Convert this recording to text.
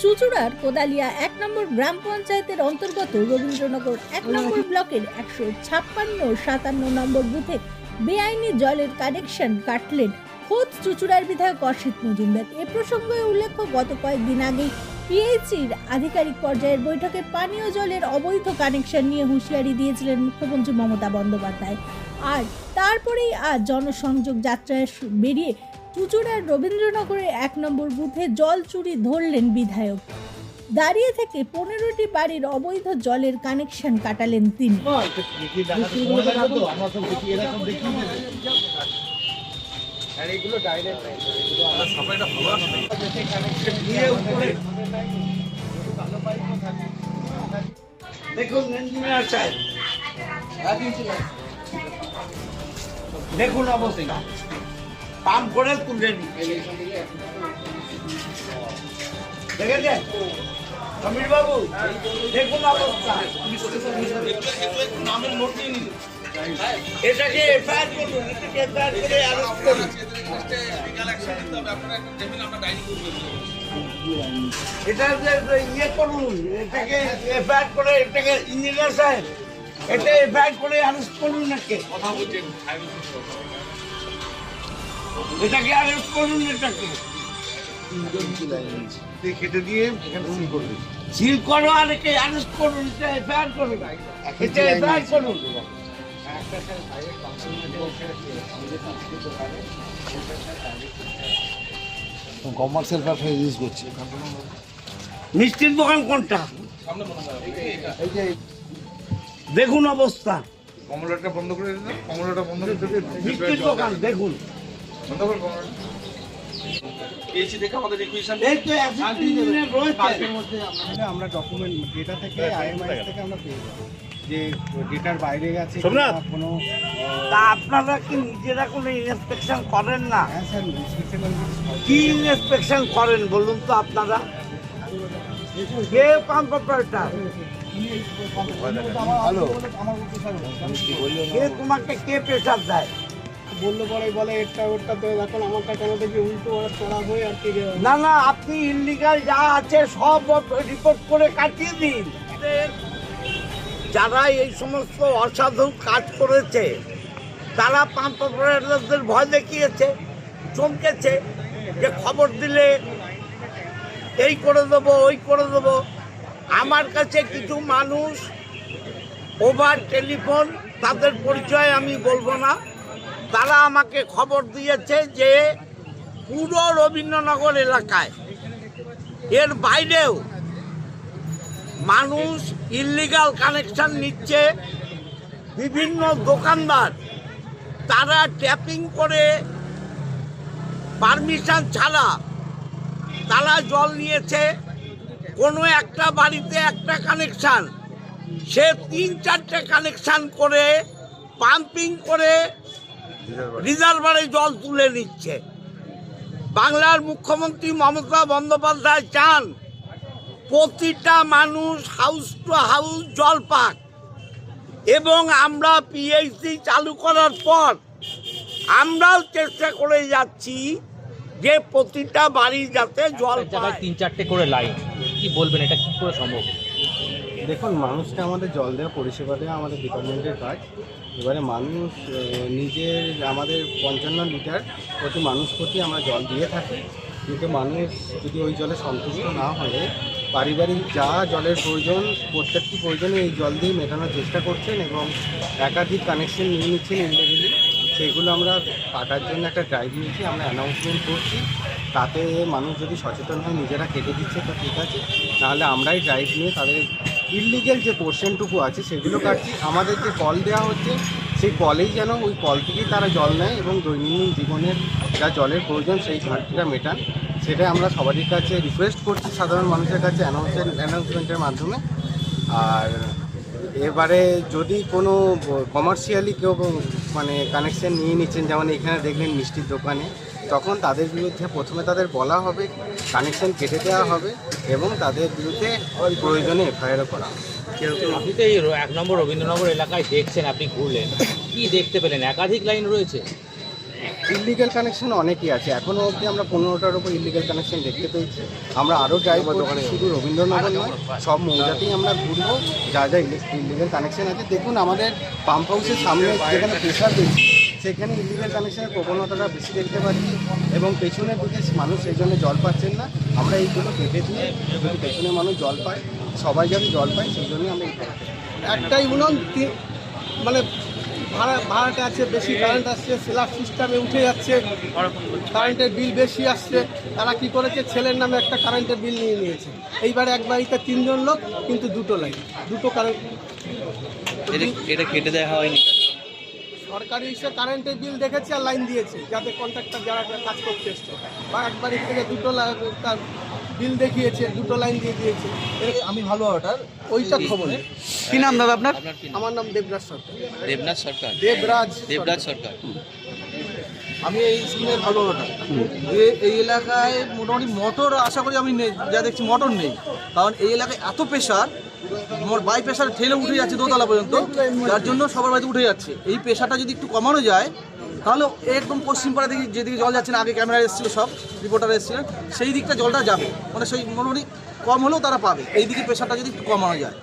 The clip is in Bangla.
চুচুড়ার কোদালিয়া এক নম্বর গ্রাম পঞ্চায়েতের অন্তর্গত রবীন্দ্রনগর এক নম্বর ব্লকের একশো ছাপ্পান্ন সাতান্ন নম্বর বুথে বেআইনি জলের কানেকশন কাটলেন খোদ চুচুড়ার বিধায়ক অসিত মজুমদার। এ প্রসঙ্গে উল্লেখ্য, গত কয়েকদিন আগেই পিএইচির আধিকারিক পর্যায়ের বৈঠকে পানীয় জলের অবৈধ কানেকশন নিয়ে হুঁশিয়ারি দিয়েছিলেন মুখ্যমন্ত্রী মমতা বন্দ্যোপাধ্যায়। আর তারপরেই আজ জনসংযোগ যাত্রায় বেরিয়ে চুচুড়ার রবীন্দ্রনগরের এক নম্বর বুথে জল চুরি ধরলেন বিধায়ক। দাঁড়িয়ে থেকে পনেরোটি বাড়ির অবৈধ জলের কানেকশন কাটালেন তিনি। দেখুন ইঞ্জিনিয়ার দেখুন অবস্থা। পাম্প করে তুলে বাবু দেখুন এটাকে করুন এটা ইয়ে করুন, এটাকে এফআইআর করে, এটাকে ইঞ্জিনিয়ার সাহেব এটা এফআইআর করে অ্যারেস্ট করুন একে। কথা বলছেন এটাকে অ্যারেস্ট করুন এটাকে। কেটে দিয়ে এখানে করবে। সিল করো আর একে অ্যারেস্ট করুন এটা এফআইআর করুন এটা এফআইআর করুন। কমার্শিয়াল ব্যবসা ইউজ করছে। মিষ্টির দোকান কোনটা? দেখুন অবস্থা। কমলাটা বন্ধ করে দিন কমলাটা বন্ধ করে দিন মিষ্টির দোকান দেখুন। আমরা ডকুমেন্ট ডেটা থেকে আইএমআই থেকে আমরা পেয়ে যাব। যে ডেটার বাইরে গেছে কোনো আপনারা কি নিজেরা কোনো ইন্সপেকশন করেন না? হ্যাঁ কি ইন্সপেকশন করেন বলুন তো আপনারা? কে পাম্প অপারেটর কে তোমাকে কে প্রেশার দেয়? বলল পরে, বলে এটা ওটা তো এখন আমারটা কেন দেখি উল্টো ওরা চড়া হয়ে আর কি না না, আপনি ইলিগাল যা আছে সব রিপোর্ট করে কাটিয়ে দিন। যারা এই সমস্ত অসাধু কাজ করেছে, তারা পাম্প অপারেটরদের ভয় দেখিয়েছে, চমকেছে যে খবর দিলে এই করে দেবো, ওই করে দেবো। আমার কাছে কিছু মানুষ ওভার টেলিফোন তাদের পরিচয় আমি বলব না। তারা আমাকে খবর দিয়েছে যে পুরো রবীন্দ্রনগর এলাকায় এর বাইরেও মানুষ ইলিগাল কানেকশন নিচ্ছে। বিভিন্ন দোকানদার, তারা ট্যাপিং করে পারমিশন ছাড়া তারা জল নিয়েছে। কোনো একটা বাড়িতে একটা কানেকশান সে তিন চারটে কানেকশান করে পাম্পিং করে রিজার্ভারে জল তুলে নিচ্ছে। বাংলার মুখ্যমন্ত্রী মমতা বন্দ্যোপাধ্যায় চান প্রতিটা মানুষ হাউস টু হাউস জল পাক। এবং আমরা পিএইচডি চালু করার পর আমরাও চেষ্টা করে যাচ্ছি যে প্রতিটা বাড়ি যাতে জল জায়গায় পায়। তিন চারটে করে লাইন কি বলবেন এটা কি করে সম্ভব? দেখুন মানুষকে আমাদের জল দেওয়া পরিষেবা দেওয়া আমাদের ডিপার্টমেন্টের কাজ। এবারে মানুষ নিজের, আমাদের পঞ্চান্ন লিটার প্রতি মানুষ প্রতি আমরা জল দিয়ে থাকি। কিন্তু মানুষ যদি ওই জলে সন্তুষ্ট না হয়ে পারিবারিক যা জলের প্রয়োজন, প্রত্যেকটি প্রয়োজনে এই জল দিয়ে মেটানোর চেষ্টা করছেন এবং একাধিক কানেকশন নিয়ে নিচ্ছেন ইন্ডিভিজুয়ালি সেগুলো আমরা কাটার জন্য একটা ড্রাইভ নিয়েছি, আমরা অ্যানাউন্সমেন্ট করছি। তাতে মানুষ যদি সচেতন হয়, নিজেরা কেটে দিচ্ছে, তো ঠিক আছে। নাহলে আমরাই ড্রাইভ নিয়ে তাদের ইলিগেল যে পোর্শনটুকু আছে, সেগুলো কাটছি। আমাদের যে কল দেওয়া হচ্ছে, সেই কলেই যেন ওই কল থেকেই তারা জল নেয় এবং দৈনন্দিন জীবনের যা জলের প্রয়োজন, সেই ঘাটতিটা মেটান। সেটাই আমরা সবারই কাছে রিকোয়েস্ট করছি সাধারণ মানুষের কাছে অ্যানাউন্সমেন্ট অ্যানাউন্সমেন্টের মাধ্যমে। আর এবারে যদি কোনো কমার্শিয়ালি কেউ মানে কানেকশান নিয়ে নিচ্ছেন, যেমন এখানে দেখলেন মিষ্টির দোকানে তখন তাদের বিরুদ্ধে প্রথমে তাদের বলা হবে কানেকশন কেটে দেওয়া হবে এবং তাদের বিরুদ্ধে প্রয়োজনে এফআইআরও করা আপনি তো এই এক নম্বর রবীন্দ্রনগর এলাকায় দেখছেন আপনি ঘুরলেন। কি দেখতে পেলেন? একাধিক লাইন রয়েছে। ইলিগেল কানেকশন অনেকই আছে। এখনও অবধি আমরা পনেরোটার উপর ইলিগেল কানেকশন দেখতে পেয়েছি। আমরা আরও ড্রাইভ দোকানে শুধু রবীন্দ্রনগর নয় সব মৌজাতেই আমরা ঘুরবো। যা যা ইলিগেল কানেকশন আছে। দেখুন আমাদের পাম্প হাউসের সামনে যেখানে প্রেশার দিচ্ছি সেখানে ইলিগেল কানেকশনের প্রবণতাটা বেশি দেখতে পাচ্ছি এবং পেছনের দিকে মানুষ সেই জন্য জল পাচ্ছেন না। আমরা এইগুলো কেটে দিয়ে যদি পেছনে মানুষ জল পায় সবাই যাতে জল পায় সেই জন্যই আমরা একটাই উনুন তি- মানে ভাড়া ভাড়াটা আছে বেশি কারেন্ট আসছে সোলার সিস্টেমে উঠে যাচ্ছে কারেন্টের বিল বেশি আসছে তারা কি করেছে? ছেলের নামে একটা কারেন্টের বিল নিয়ে নিয়েছে। এইবারে এক বাড়িতে তিনজন লোক কিন্তু দুটো লাইন দুটো কারেন্ট এটা কেটে দেওয়া হয়নি সরকারি এসে কারেন্টের বিল দেখেছে আর লাইন দিয়েছে যাতে কন্ট্রাক্টর যারা কাজ করতে এসছে। বা এক বাড়ির থেকে দুটো তার বিল দেখিয়েছে দুটো লাইন দিয়ে দিয়েছে। আমি ভালো ওটার ওইটা খবর। কি নাম দাদা আপনার? আমার নাম দেবরাজ সরকার। দেবনাথ সরকার? দেবরাজ দেবরাজ সরকার। আমি এই স্কিমের ভালো ওটা যে এই এলাকায় মোটামুটি মোটর আশা করি আমি নেই যা দেখছি মোটর নেই। কারণ এই এলাকায় এত প্রেশার মোট বাই প্রেশার ঠেলে উঠে যাচ্ছে দোতলা পর্যন্ত, যার জন্য সবার বাড়িতে উঠে যাচ্ছে। এই প্রেশারটা যদি একটু কমানো যায়, তাহলে একদম পশ্চিম পাড়া দিকে যেদিকে জল যাচ্ছে না, আগে ক্যামেরা এসেছিল সব রিপোর্টার এসেছিলেন সেই দিকটা জলটা যাবে। মানে সেই মোটামুটি কম হলেও তারা পাবে। এই দিকে প্রেশারটা যদি একটু কমানো যায়।